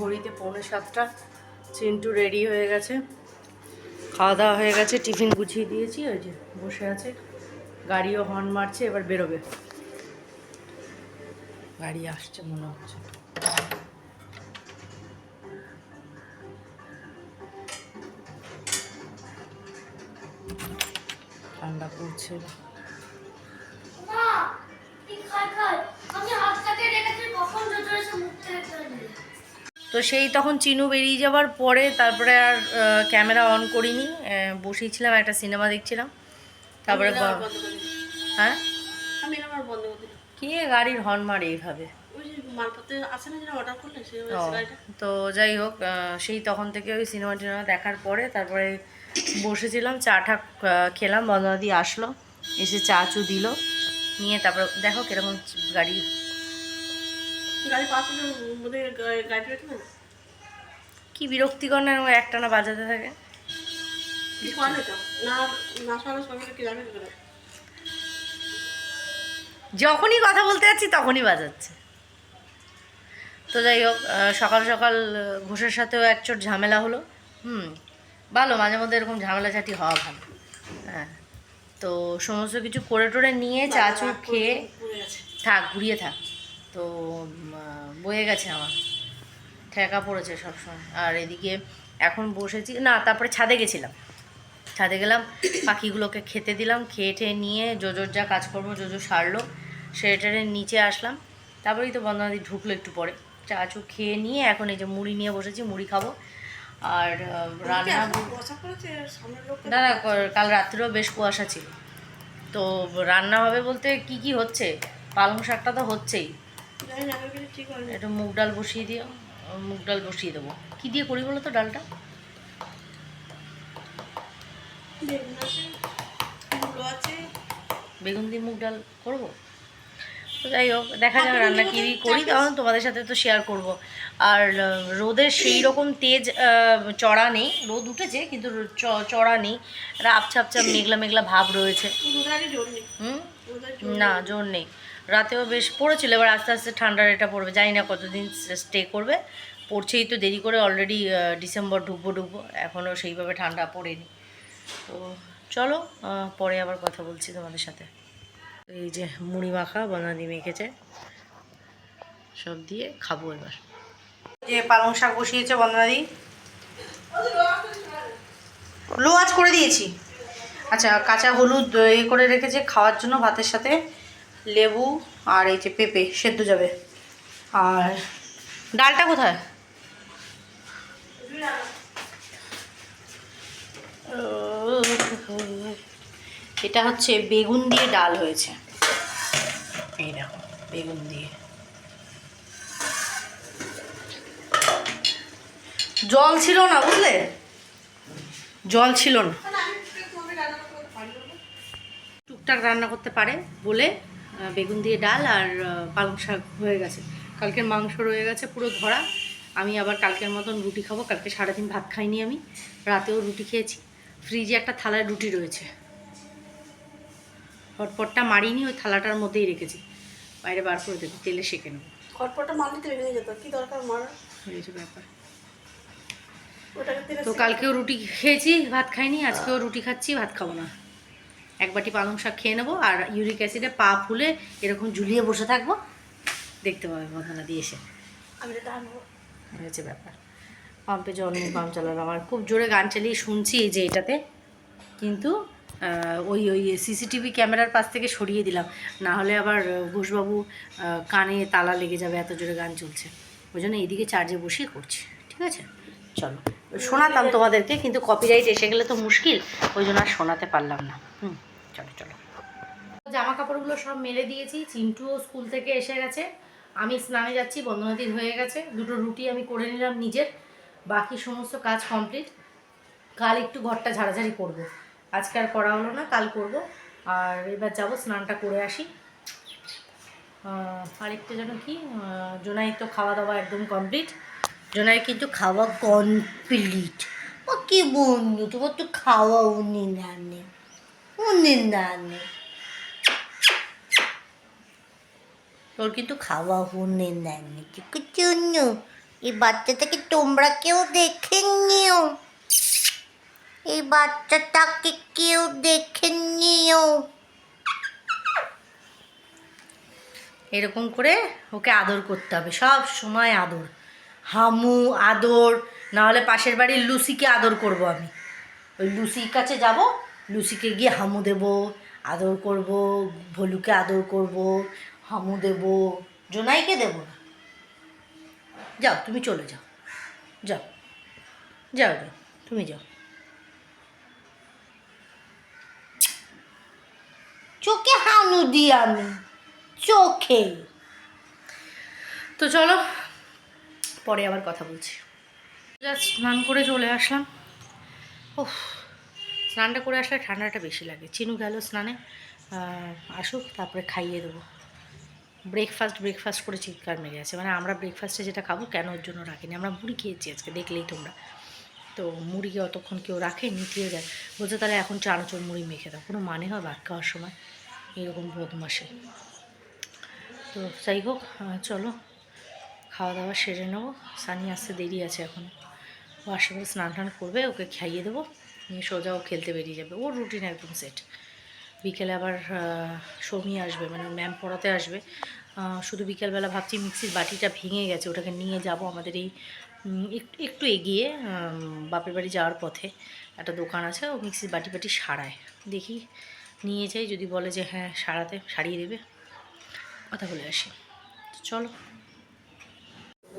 ঘড়িতে পৌনে সাতটা, চিন্টু রেডি হয়ে গেছে। খাওয়া দাওয়া হয়ে গেছে, টিফিন গুছিয়ে দিয়েছি, ওই যে বসে আছে। গাড়িও হর্ন মারছে, এবার বেরোবে। গাড়ি আসছে মনে হচ্ছে। ঠান্ডা পড়ছে। তো সেই তখন চিনু বেরিয়ে যাওয়ার পরে তারপরে আর ক্যামেরা অন করিনি। বসেছিলাম একটা সিনেমা দেখছিলাম। তারপরে হ্যাঁ? কে গাড়ির হর্ন মারে এইভাবে? তো যাই হোক সেই তখন থেকে ওই সিনেমা টিনেমা দেখার পরে তারপরে বসেছিলাম চা টা খেলাম বন্ধনাদি আসলো এসে চা চু দিল নিয়ে তারপরে দেখো কীরকম গাড়ি গাড়ি পাঁচ হাজার গাড়ি রেখে না কি বিরক্তিকর না এরকম একটানা বাজাতে থাকে? কি করে তো না না শোনার সঙ্গে কি যাবে যখনই কথা বলতে যাচ্ছি তখনই বাজাচ্ছে। তো যাই হোক সকাল সকাল ঘোষের সাথেও একচোট ঝামেলা হলো। হুম ভালো মাঝে মধ্যে এরকম ঝামেলাঝাটি হওয়া ভালো। হ্যাঁ তো সমস্ত কিছু করে টোরে নিয়ে চাচু খেয়ে থাক ঘুরিয়ে থাক। তো বয়ে গেছে আমার। ঠেকা পড়েছে সবসময়। আর এদিকে এখন বসেছি না তারপরে ছাদে গেছিলাম। ছাদে গেলাম পাখিগুলোকে খেতে দিলাম খেয়ে টেয়ে নিয়ে জোজোর যা কাজকর্ম জোজো সারলো সেটারের নিচে আসলাম। তারপরেই তো বন্ধনাদি ঢুকলো একটু পরে। চাচু খেয়ে নিয়ে এখন এই যে মুড়ি নিয়ে বসেছি মুড়ি খাব। আর রান্না দাদা কাল রাত্রেও বেশ কুয়াশা ছিল। তো রান্না হবে বলতে কি কি হচ্ছে? পালং শাকটা তো হচ্ছেই। একটু মুগ ডাল বসিয়ে দিও। মুগ ডাল বসিয়ে দেবো। কী দিয়ে করি বলো তো ডালটা? বেগুন দিয়ে মুগ ডাল করব? তো যাই হোক দেখা যাক রান্না কী করি তখন তোমাদের সাথে তো শেয়ার করব। আর রোদের সেই রকম তেজ চড়া নেই। রোদ উঠেছে কিন্তু চড়া নেই। একটা আবছা আবছা মেঘলা মেঘলা ভাব রয়েছে। হুম? না জোর নেই। রাতেও বেশ পড়েছিল, এবার আস্তে আস্তে ঠান্ডার এটা পড়বে, জানি না কতদিন স্টে করবে। পড়ছেই তো দেরি করে অলরেডি ডিসেম্বর ঢুকবো ঢুকবো এখনও সেইভাবে ঠান্ডা পড়েনি। তো চলো পরে আবার কথা বলছি তোমাদের সাথে। এই যে মুড়ি মাখা বনাদি মেখেছে, সব দিয়ে খাব এবার। যে পালং শাক বসিয়েছে বন্দনাদি লো আজ করে দিয়েছি। আচ্ছা কাঁচা হলুদ, এ করে রেখেছে খাওয়ার জন্য ভাতের সাথে। লেবু আর এই যে পেঁপে, সেদ্ধ যাবে। আর ডালটা কোথায়? এটা হচ্ছে বেগুন দিয়ে ডাল হয়েছে। এই দেখো, বেগুন দিয়ে। জল ছিল না বুঝলে? জল ছিল না। টুকটাক রান্না করতে পারে বলে বেগুন দিয়ে ডাল আর পালং শাক হয়ে গেছে। কালকের মাংস রয়ে গেছে পুরো ধরা। আমি আবার কালকের মতন রুটি খাব। কালকে সারাদিন ভাত খাইনি আমি। রাতেও রুটি খেয়েছি। ফ্রিজে একটা থালায় রুটি রয়েছে। হটপটটা মারিনি ওই থালাটার মধ্যেই রেখেছি। বাইরে বার করে দেবো তেলে সেঁকে নেব। খটপটটা মারলে তো ভেঙে যেত। কি দরকার মার? হয়েছে ব্যাপার। তো কালকেও রুটি খেয়েছি ভাত খাইনি আজকেও রুটি খাচ্ছি ভাত খাব না। এক বাটি পালং শাক খেয়ে নেব আর ইউরিক অ্যাসিডে পা ফুলে এরকম ঝুলিয়ে বসে থাকব। দেখতে পাবে বন্ধনা দিয়ে এসে। আমি হয়েছে ব্যাপার। পাম্পে জল নেই পাম্প চালালাম। আমার খুব জোরে গান চালিয়ে শুনছি এই যে এটাতে। কিন্তু ওই ওই সিসিটিভি ক্যামেরার পাশ থেকে সরিয়ে দিলাম। না হলে আবার ঘোষবাবু কানে তালা লেগে যাবে এত জোরে গান চলছে। ওই জন্য এইদিকে চার্জে বসিয়ে করছি। ঠিক আছে? চলো। শোনাতাম তোমাদেরকে, কিন্তু কপিরাইট এসে গেলে তো মুশকিল, ওই জন্য আর শোনাতে পারলাম না। হুম, চলো চলো। জামা কাপড়গুলো সব মেলে দিয়েছি, চিন্টুও স্কুল থেকে এসে গেছে। আমি স্নানে যাচ্ছি বন্ধনাদির হয়ে গেছে। দুটো রুটি আমি করে নিলাম নিজের, বাকি সমস্ত কাজ কমপ্লিট কাল একটু ঘরটা ঝাড়াঝাড়ি করব। আজকে আর করা হলো না, কাল করব। আর এবার যাব, স্নানটা করে আসি। আরেকটা যেন কি জোনাই তো খাওয়া দাওয়া একদম কমপ্লিট জোনাই কিন্তু খাওয়া কমপ্লিট ও কি বন্ধু, তোমার তো খাওয়া উনি না উনি না তোর কিন্তু খাওয়া হনে নেননি জন্য এই বাচ্চাটাকে তোমরা কেউ দেখে নিও। এই বাচ্চাটাকে কেউ দেখে নিও। এরকম করে ওকে আদর করতে হবে, সব সময় আদর। হামু, আদর। নাহলে পাশের বাড়ির লুসিকে আদর করব আমি। ওই লুসির কাছে যাব, লুসিকে গিয়ে হামু দেব, আদর করব, ভলুকে আদর করব, হামু দেব, জোনাইকে দেব না। যাও, তুমি চলে যাও। যাও। যাও যাও তুমি যাও। চোখে হানু দিই আমি, চোখে। তো চলো পরে আবার কথা বলছি। জাস্ট স্নান করে চলে আসলাম। ওহ স্নানটা করে আসলে ঠান্ডাটা বেশি লাগে। চিনু গেল স্নানে আসুক, তারপরে খাইয়ে দেবো। ব্রেকফাস্ট ব্রেকফাস্ট করে চিৎকার মেরে আছে মানে আমরা ব্রেকফাস্টে যেটা খাব, কেন ওর জন্য রাখিনি? আমরা মুড়ি খেয়েছি আজকে, দেখলেই তোমরা। তো মুড়িকে অতক্ষণ কেউ রাখে নিতিয়ে যায় বলছে, তাহলে এখন চানাচুর মুড়ি মেখে দাও। কোনো মানে হয় ভাত খাওয়ার সময়? এরকম বদমাসে তো যাই হোক চলো। খাওয়া দাওয়া সেরে নেব। সানি আসতে দেরি আছে এখন। ও আসবে স্নান টান করবে, ওকে খাইয়ে দেবো। নিয়ে সোজা ও খেলতে বেরিয়ে যাবে। ওর রুটিন একদম সেট বিকেলে আবার সমি আসবে মানে ম্যাম পড়াতে আসবে। শুধু বিকেলবেলা ভাবছি মিক্সির বাটিটা ভেঙে গেছে, ওটাকে নিয়ে যাব আমাদের এই একটু একটু এগিয়ে বাপের বাড়ি যাওয়ার পথে। একটা দোকান আছে, ও মিক্সির বাটি বাটি সারায়। দেখি, নিয়ে যাই, যদি বলে যে হ্যাঁ সারাতে, সারিয়ে দেবে। কথা বলে আসি। চলো।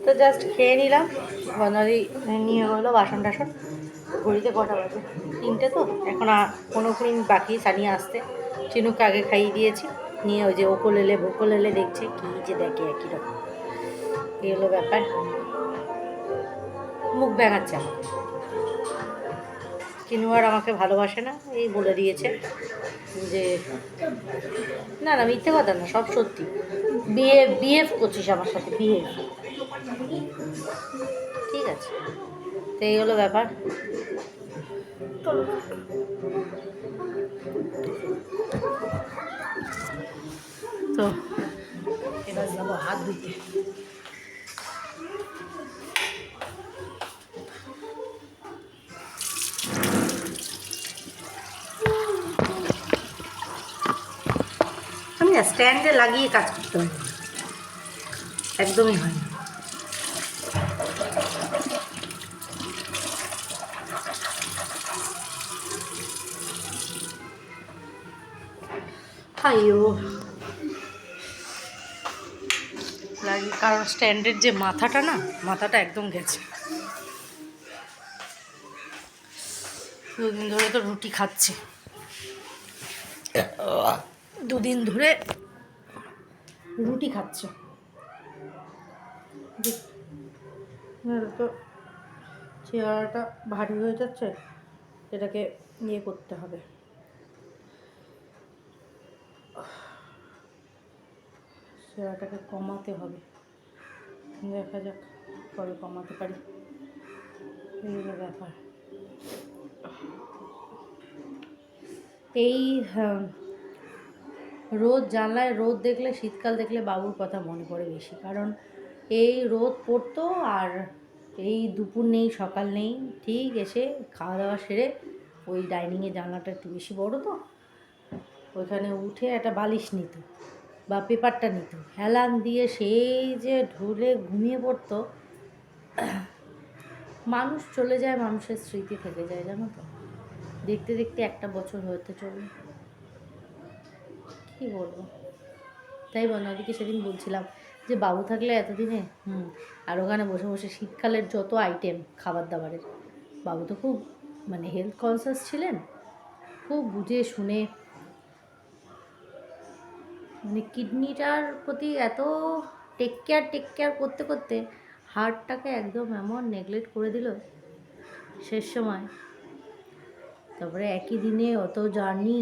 তো জাস্ট খেয়ে নিলাম। বনারি নিয়ে গেলো বাসন টাসন। ঘড়িতে কটা বাজে? তিনটে তো। এখন পনেরো মিনিট বাকি সানিয়ে আসতে। চিনুকে আগে খাইয়ে দিয়েছি। নিয়ে ওই যে ওকল এলে ভোকল এলে দেখছে কী যে দেখে একই রকম। এই হলো ব্যাপার। মুখ ব্যাঙাচ্ছে আমাকে চিনু আর আমাকে ভালোবাসে না, এই বলে দিয়েছে যে, না না, মিথ্যে কথা না, সব সত্যি। বিয়ে বিহেভ করছিস আমার সাথে ঠিক আছে তো এই হলো ব্যাপার তো এবার যাব হাত ধুতে আমি না স্ট্যান্ডে লাগিয়ে কাজ করতে হয় না। একদমই হয় না হাইও লাগে, কারণ স্ট্যান্ডের যে মাথাটা না, মাথাটা একদম গেছে। দুদিন ধরে তো রুটি খাচ্ছে। দুদিন ধরে রুটি খাচ্ছে। তো চেহারাটা ভারী হয়ে যাচ্ছে, এটাকে ইয়ে করতে হবে। চেহারাটাকে কমাতে হবে। দেখা যাক কবে কমাতে পারি। এই হলো ব্যাপার। এই হ্যাঁ, রোদ জানলায় রোদ দেখলে শীতকাল দেখলে বাবুর কথা মনে পড়ে বেশি। কারণ এই রোদ পড়তো আর এই দুপুর নেই সকাল নেই। ঠিক এসে খাওয়া দাওয়া সেরে ওই ডাইনিংয়ে জানলাটা একটু বেশি বড় তো। ওইখানে উঠে একটা বালিশ নিত। বা পেপারটা নিত। হেলান দিয়ে সেই যে ঢুলে ঘুমিয়ে পড়তো, মানুষ চলে যায়, মানুষের স্মৃতি থেকে যায়, জানো তো? দেখতে দেখতে একটা বছর হতে চলবে কী বলব? তাই বনাদিকে সেদিন বলছিলাম যে বাবু থাকলে এতদিনে, হুম, আর ওখানে বসে বসে শীতকালের যত আইটেম খাবার দাবারের বাবু তো খুব মানে হেলথ কনসাস ছিলেন, খুব বুঝে শুনে মানে কিডনিটার প্রতি এত টেক কেয়ার টেক কেয়ার করতে করতে হার্টটাকে একদম এমন নেগলেক্ট করে দিল শেষ সময়। তারপরে একই দিনে অত জার্নি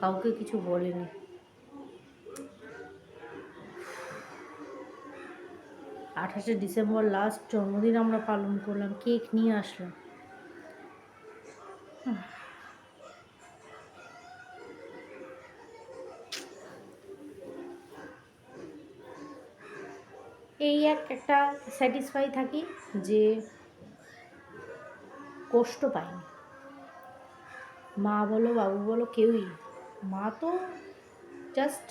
কাউকে কিছু বলেনি। আঠাশে ডিসেম্বর লাস্ট জন্মদিন আমরা পালন করলাম কেক নিয়ে আসলাম এই এক একটা স্যাটিসফাই থাকি যে কষ্ট পাইনি। মা বলো, বাবু বলো, কেউই মা তো জাস্ট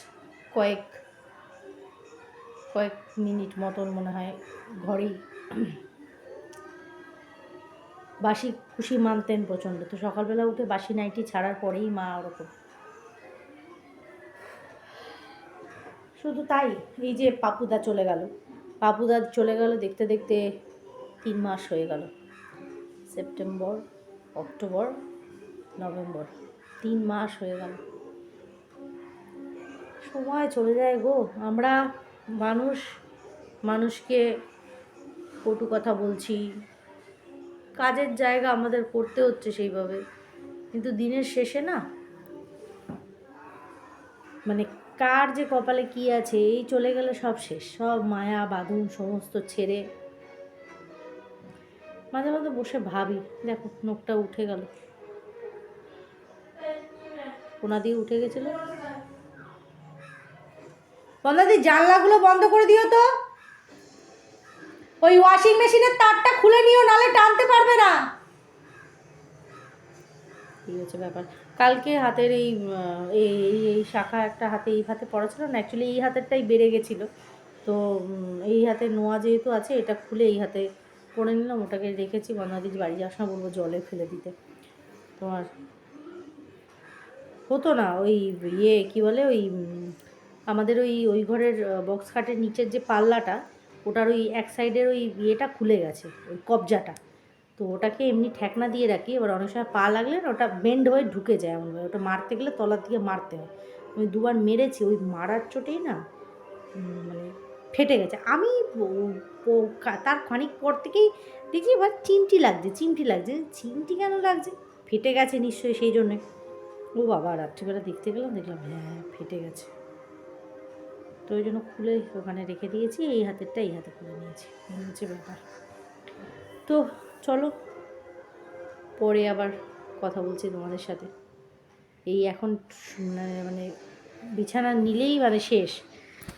কয়েক কয়েক মিনিট মতন মনে হয় ঘরেই বাসি খুশি মানতেন প্রচণ্ড। তো সকালবেলা উঠে বাসি নাইটি ছাড়ার পরেই মা ওরকম। শুধু তাই, এই যে পাপুদা চলে গেল। পাপুদা চলে গেল দেখতে দেখতে তিন মাস হয়ে গেল। সেপ্টেম্বর, অক্টোবর, নভেম্বর, তিন মাস হয়ে গেল। সময় চলে যায় গো। আমরা মানুষ, মানুষকে কটু কথা বলছি। কাজের জায়গা আমাদের করতে হচ্ছে সেইভাবে। কিন্তু দিনের শেষে না মানে কার যে কপালে কি আছে, এই চলে গেলে সব শেষ। সব মায়া, বাঁধন সমস্ত ছেড়ে। মাঝে মাঝে বসে ভাবি, দেখো নোকটা উঠে গেল। কোনা দিয়ে উঠে গেছিল। বন্দাদি জানলাগুলো বন্ধ করে দিও তো। ওই ওয়াশিং মেশিনের তারটা খুলে নিও, নালে টানতে পারবে না। এই হচ্ছে ব্যাপার। কালকে হাতের এই এই, এই- শাখা একটা হাতে, এই হাতে পড়া ছিল না অ্যাকচুয়ালি এই হাতেরটাই বেড়ে গেছিল। তো এই হাতে নোয়া যেহেতু আছে, এটা খুলে এই হাতে পরে নিলাম, ওটাকে রেখেছি বন্ধাদিজ বাড়ি যাওয়ার সময় বলব জলে ফেলে দিতে। তোমার হতো না, ওই ইয়ে কি বলে ওই আমাদের ওই ওই ঘরের বক্স খাটের নিচের যে পাল্লাটা, ওটার ওই এক সাইডের ওই ইয়েটা খুলে গেছে, ওই কবজাটা। তো ওটাকে এমনি ঠেকনা দিয়ে রাখি, এবার অনেক সময় পা লাগলে না ওটা বেন্ড হয়ে ঢুকে যায় এমনভাবে। ওটা মারতে গেলে তলার দিকে মারতে হয়। আমি দুবার মেরেছি, ওই মারার চোটেই না মানে ফেটে গেছে। আমি তার খানিক পর থেকেই দেখছি এবার চিমটি লাগছে চিমটি লাগছে। চিমটি কেন লাগছে? ফেটে গেছে নিশ্চয়ই সেই জন্যে। ও বাবা, রাত্রিবেলা দেখতে গেলাম দেখলাম হ্যাঁ ফেটে গেছে। তো ওই জন্য খুলে ওখানে রেখে দিয়েছি, এই হাতেরটা এই হাতে খুলে নিয়েছি। হচ্ছে ব্যাপার। তো চলো। পরে আবার কথা বলছি তোমাদের সাথে। এই এখন মানে মানে বিছানা নিলেই মানে শেষ।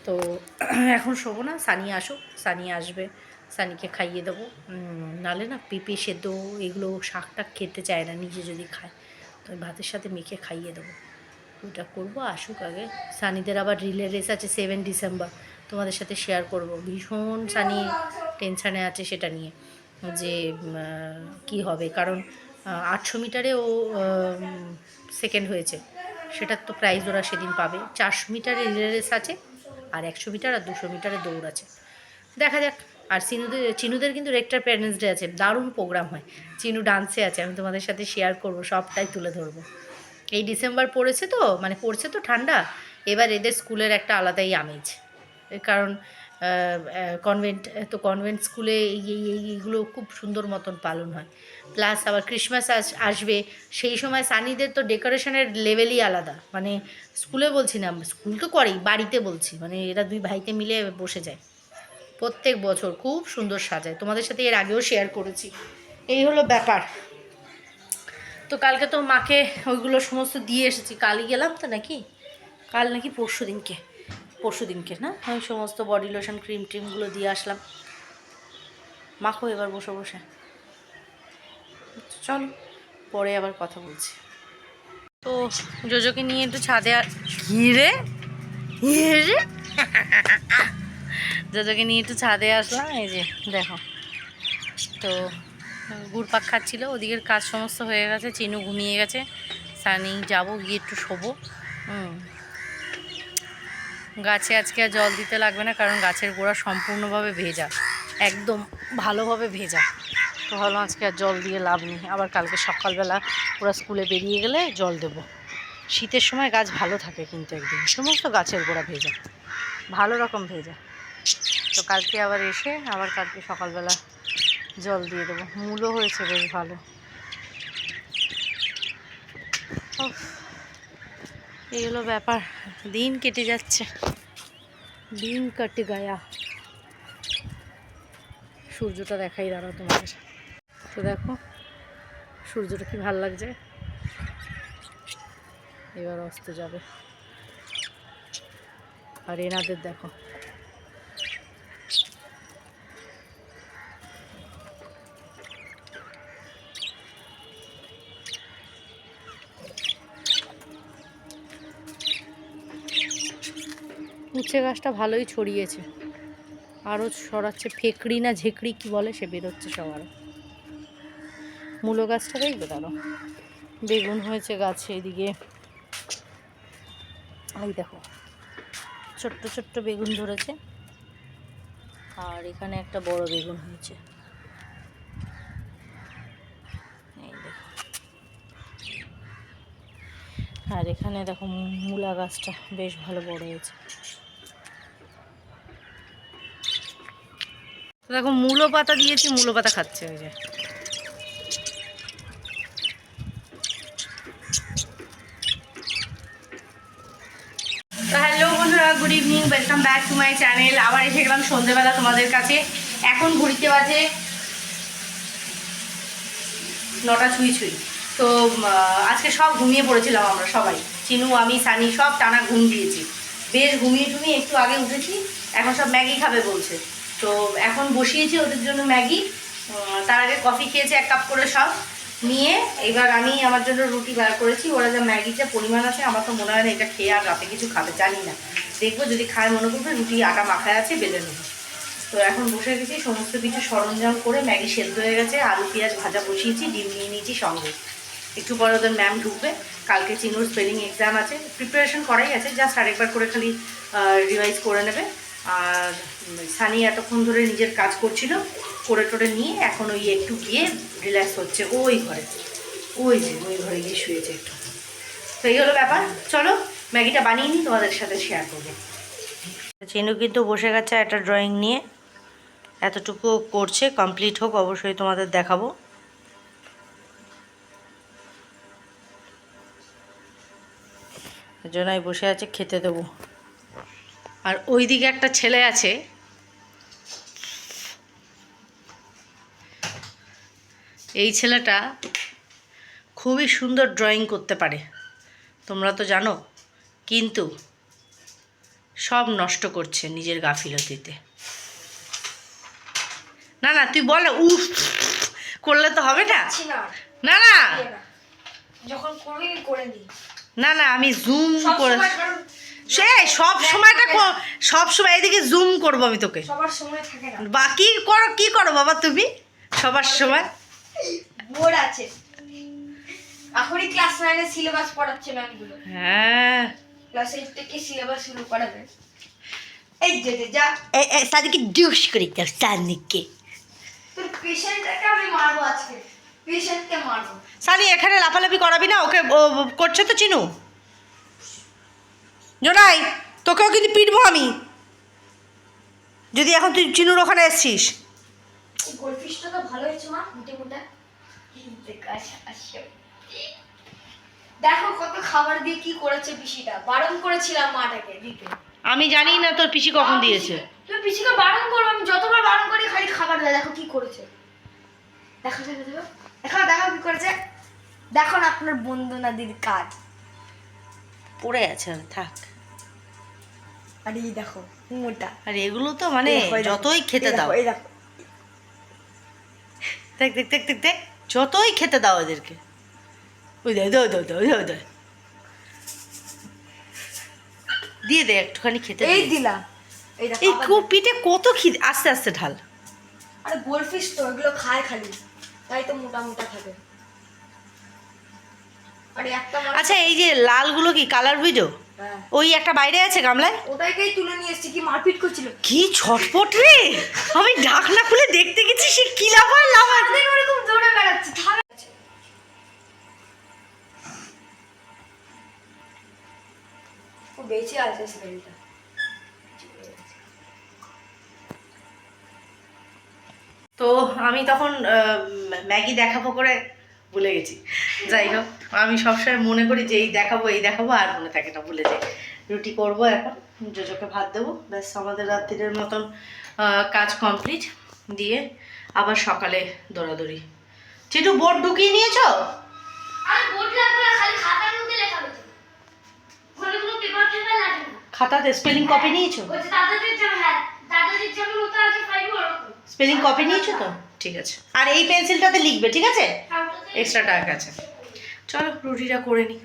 তো এখন শোবো না সানি আসো। সানি আসবে, সানিকে খাইয়ে দেবো। নালে না পেঁপে সেদ্ধ এগুলো শাক টাক খেতে চায় না, নিজে যদি খায়। তো ভাতের সাথে মেখে খাইয়ে দেবো। ওটা করব, আসুক আগে। সানিদের আবার রিলে রেস আছে সেভেন ডিসেম্বর। তোমাদের সাথে শেয়ার করব। ভীষণ সানি টেনশানে আছে সেটা নিয়ে। যে কি হবে? কারণ আটশো মিটারে ও সেকেন্ড হয়েছে। সেটার তো প্রাইজ ওরা সেদিন পাবে। চারশো মিটারে রিলে রেস আছে, আর একশো মিটার আর দুশো মিটারে দৌড় আছে। দেখা যাক। আর চিনুদের চিনুদের কিন্তু রেক্টার প্যারেন্টস ডে আছে। দারুণ প্রোগ্রাম হয়। চিনু ডান্সে আছে। আমি তোমাদের সাথে শেয়ার করব, সবটাই তুলে ধরবো। এই ডিসেম্বর পড়েছে তো? মানে পড়ছে তো ঠান্ডা। এবার এদের স্কুলের একটা আলাদাই আমেজ। কারণ কনভেন্ট তো কনভেন্ট স্কুলে এই এই এই, এইগুলো খুব সুন্দর মতন পালন হয়। প্লাস আবার ক্রিসমাস আস, আসবে, সেই সময় সানিদের তো ডেকোরেশনের লেভেলই আলাদা। মানে স্কুলে বলছি না স্কুল তো করেই, বাড়িতে বলছি। মানে এরা দুই ভাইতে মিলে বসে যায়। প্রত্যেক বছর খুব সুন্দর সাজায়। তোমাদের সাথে এর আগেও শেয়ার করেছি। এই হলো ব্যাপার। তো কালকে তো মাকে ওইগুলো সমস্ত দিয়ে এসেছি। কালই গেলাম তো নাকি? কাল নাকি পরশু দিনকে পরশু দিনকে না? আমি সমস্ত বডি লোশন ক্রিম ট্রিমগুলো দিয়ে আসলাম। মাখো এবার বসে বসে। চলো, পরে আবার কথা বলছি। তো জোজোকে নিয়ে একটু ছাদে ঘিরে ঘিরে জোজোকে নিয়ে একটু ছাদে আসলাম, এই যে, দেখো। তো গুড় পাক খাচ্ছিল, ওদিকের কাজ সমস্ত হয়ে গেছে, চিনু ঘুমিয়ে গেছে। সানি, যাব, গিয়ে একটু শোবো। হুম। গাছে আজকে আর জল দিতে লাগবে না, কারণ গাছের গোড়া সম্পূর্ণভাবে ভেজা, একদম ভালোভাবে ভেজা। তো ভাবলাম আজকে আর জল দিয়ে লাভ নেই, আবার কালকে সকালবেলা ওরা স্কুলে বেরিয়ে গেলে জল দেবো। শীতের সময় গাছ ভালো থাকে কিন্তু একদিন, সমস্ত গাছের গোড়া ভেজা, ভালো রকম ভেজা। তো কালকে আবার এসে, আবার কালকে সকালবেলা জল দিয়ে দেবো। মূলও হয়েছে বেশ ভালো। এই হলো ব্যাপার। দিন কেটে যাচ্ছে। দিন কাটে গায়া। সূর্যটা দেখাই দাঁড়াও তোমাদের। তো দেখো, সূর্যটা কি ভালো লাগছে? এবার অস্ত যাবে। আর এনাদের দেখো। উচ্ছে গাছটা ভালোই ছড়িয়েছে। আরও সরাচ্ছে ফেকড়ি না ঝেকড়ি কি বলে সে বেরোচ্ছে সবার। মূলো গাছটা দেখবে তারও বেগুন হয়েছে গাছে এদিকে। এই দেখো, ছোট্ট ছোট্ট বেগুন ধরেছে। আর এখানে একটা বড় বেগুন হয়েছে। আর এখানে দেখো মূলা গাছটা বেশ ভালো বড় হয়েছে। তো দেখো, মূলো পাতা দিয়েছি, মূলো পাতা খাচ্ছে ওই যে। হ্যালো বন্ধুরা good evening welcome back to my channel আবার এসে গেলাম সন্ধ্যেবেলা তোমাদের কাছে। এখন ঘুরিতে বাজে নটা ছুঁই ছুঁই। তো আজকে সব ঘুমিয়ে পড়েছিলাম আমরা সবাই। চিনু, আমি, সানি সব টানা ঘুম দিয়েছি। বেশ ঘুমিয়ে টুমিয়ে একটু আগে উঠেছি, এখন সব ম্যাগি খাবে বলছে। তো এখন বসিয়েছি ওদের জন্য ম্যাগি। তার আগে কফি খেয়েছে, এক কাপ করে সব নিয়ে। এবার আমি আমার জন্য রুটি বার করেছি। ওরা যা ম্যাগিটা পরিমাণ আছে, আমার তো মনে হয় না এটা খেয়ে আর রাতে কিছু খাবে, জানি না। দেখব যদি খায় মনে করবে রুটি আটা মাখায় আছে, বেলে নেব। তো এখন বসে গেছি, সমস্ত কিছু সরঞ্জাম করে ম্যাগি সেদ্ধ হয়ে গেছে। আলু, পেঁয়াজ ভাজা বসিয়েছি, ডিম নিয়ে নিয়েছি সঙ্গে। একটু পরে ওদের ম্যাম ঢুকবে। কালকে চিনুর স্পেলিং এক্সাম আছে। প্রিপারেশন করাই আছে জাস্ট আরেকবার করে খালি রিভাইজ করে নেবে। আর সানি এতক্ষণ ধরে নিজের কাজ করছিল, করে টোরে নিয়ে এখন ওই একটু গিয়ে রিল্যাক্স হচ্ছে। ওই ঘরে, ওই যে, ওই ঘরে গিয়ে শুয়েছে একটু। তো এই হলো ব্যাপার। চলো, ম্যাগিটা বানিয়ে নিই, তোমাদের সাথে শেয়ার করব। চিনু কিন্তু বসে গেছে একটা ড্রয়িং নিয়ে। এতটুকু করছে কমপ্লিট হোক, অবশ্যই তোমাদের দেখাবো। জনাই বসে আছে, খেতে দেবো। আর ওইদিকে একটা ছেলে আছে। এই ছেলেটা খুবই সুন্দর ড্রয়িং করতে পারে। তোমরা তো জানো কিন্তু সব নষ্ট করছে নিজের গাফিলতিতে। না না তুই বল উফ করলে তো হবে না? না না না। যখন করবি করে না না আমি জুম করে সে সব সময়টা সব সময় এদিকে জুম করব আমি তোকে। সবার সময় থাকে না। বাকি করো কি করো বাবা তুমি? সবার সময়। বোর্ড আছে। এখনই ক্লাস নাইনের সিলেবাস পড়াচ্ছে ম্যামগুলো হ্যাঁ। ক্লাস এইট থেকে সিলেবাস শুরু করাবে এই যে যে সাদিকে ডিউস করে দাও সানিকে তোর পেশেন্টটাকে আমি মারবো আজকে। পেশেন্টকে মারবো। সানি এখানে লাফালাফি করাবি না ওকে করছে তো চিনু? জোনাই তোকেও কিন্তু পিটবো আমি। যদি এখন তুই চিনুর ওখানে এসছিস। গোলফিশটা তো ভালো হয়েছে মা মুটে মুটে। দেখো দেখো কত খাবার দিয়ে কি করেছে পিসিটা। বারণ করেছিলাম মাটাকে দিতে। আমি জানি না তোর পিসি কখন দিয়েছে। তুমি পিসিকে বারণ করো আমি যতবার বারণ করি খালি খাবার দেয়। দেখো কি করেছে। দেখো দেখো দেখো। দেখো দেখো কি করেছে। দেখো না আপনার বন্ধু নাদির কাজ। পড়ে আছে থাক। আর এই দেখো মোটা। আর এগুলো তো মানে যতই খেতে দাও। এই দেখো। দেখ দেখ দেখ দেখ দেখ যতই খেতে দাও এদেরকে। ওই দেয় দাও দাও দাও দাও দাও দিয়ে দে একটুখানি খেতে এই। দিলাম। এই পিঠে কত খিদে আস্তে আস্তে ঢাল। আরে গোলফিশ তো এগুলো খায় খালি। তাই তো মোটা মোটা থাকে। আচ্ছা এই যে লালগুলো কি কালার ভিডিও ওই একটা বাইরে আছে গামলায়? ওটাকেই তুলে নিয়ে এসেছি কি মারপিট করছিল? কি ছটপট রে? আমি ঢাকনা খুলে দেখতে গেছি সে কি লাফায় লাফায় ওরকম দৌড়ে বেড়াচ্ছে ও বেঁচে আছে তো আমি তখন আহ, ম্যাগি দেখাবো করে ভুলে গেছি। যাই হোক। আমি সবসময় মনে করি যে এই দেখাবো এই দেখাবো আর মনে থাকে না ভুলে যাই। রুটি করব এখন জোজোকে ভাত দেবো। ব্যাস আমাদের রাত্রির মতন কাজ কমপ্লিট দিয়ে আবার সকালে দৌড়াদৌড়ি। চিটু বোর্ড ঢুকিয়ে নিয়েছ? খাতাতে স্পেলিং কপি নিয়েছো? হ্যাঁ স্পেলিং কপি নিয়েছো তো? ঠিক আছে। আর এই পেন্সিলটাতে লিখবে ঠিক আছে? হ্যাঁ, এক্সট্রা টাকা আছে। চলো রুটিটা করে নিই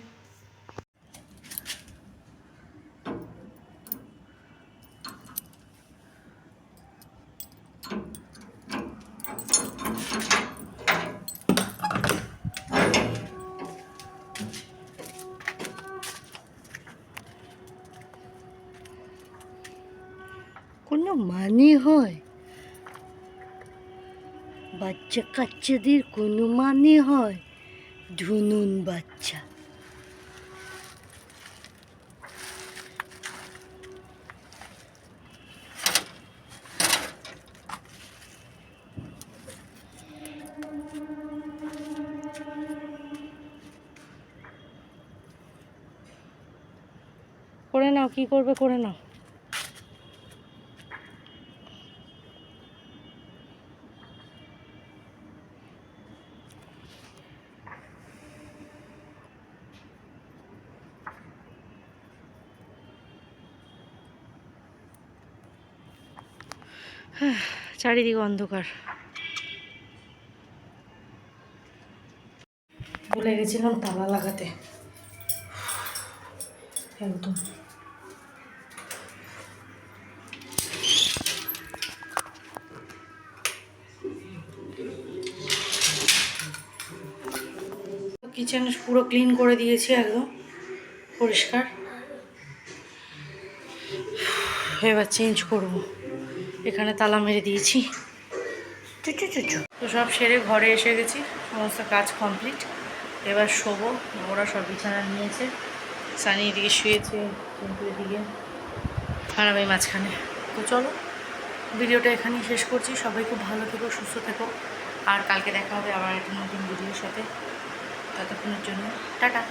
কোনো মানি হয়? বাচ্চা কাচ্চাদের কোনো মানি হয়? ধুনুন বাচ্চা। করে নাও কি করবে করে নাও। চারিদিকে অন্ধকার। ভুলে গেছিলাম তালা লাগাতে। একদম। কিচেন পুরো ক্লিন করে দিয়েছি একদম। পরিষ্কার। এবার চেঞ্জ করব। এখানে তালা মেরে দিয়েছি। চু চু চু চু। তো সব সেরে ঘরে এসে গেছি। সমস্ত কাজ কমপ্লিট। এবার শোবো ওরা সব বিছানা নিয়েছে। সানি এদিকে শুয়েছে কিন্তু এদিকে। আর আমি মাঝখানে। তো চলো ভিডিওটা এখানেই শেষ করছি। সবাই খুব ভালো থেকো সুস্থ থেকো। আর কালকে দেখা হবে আবার একটা নতুন ভিডিওর সাথে। ততক্ষণের জন্য টাটা।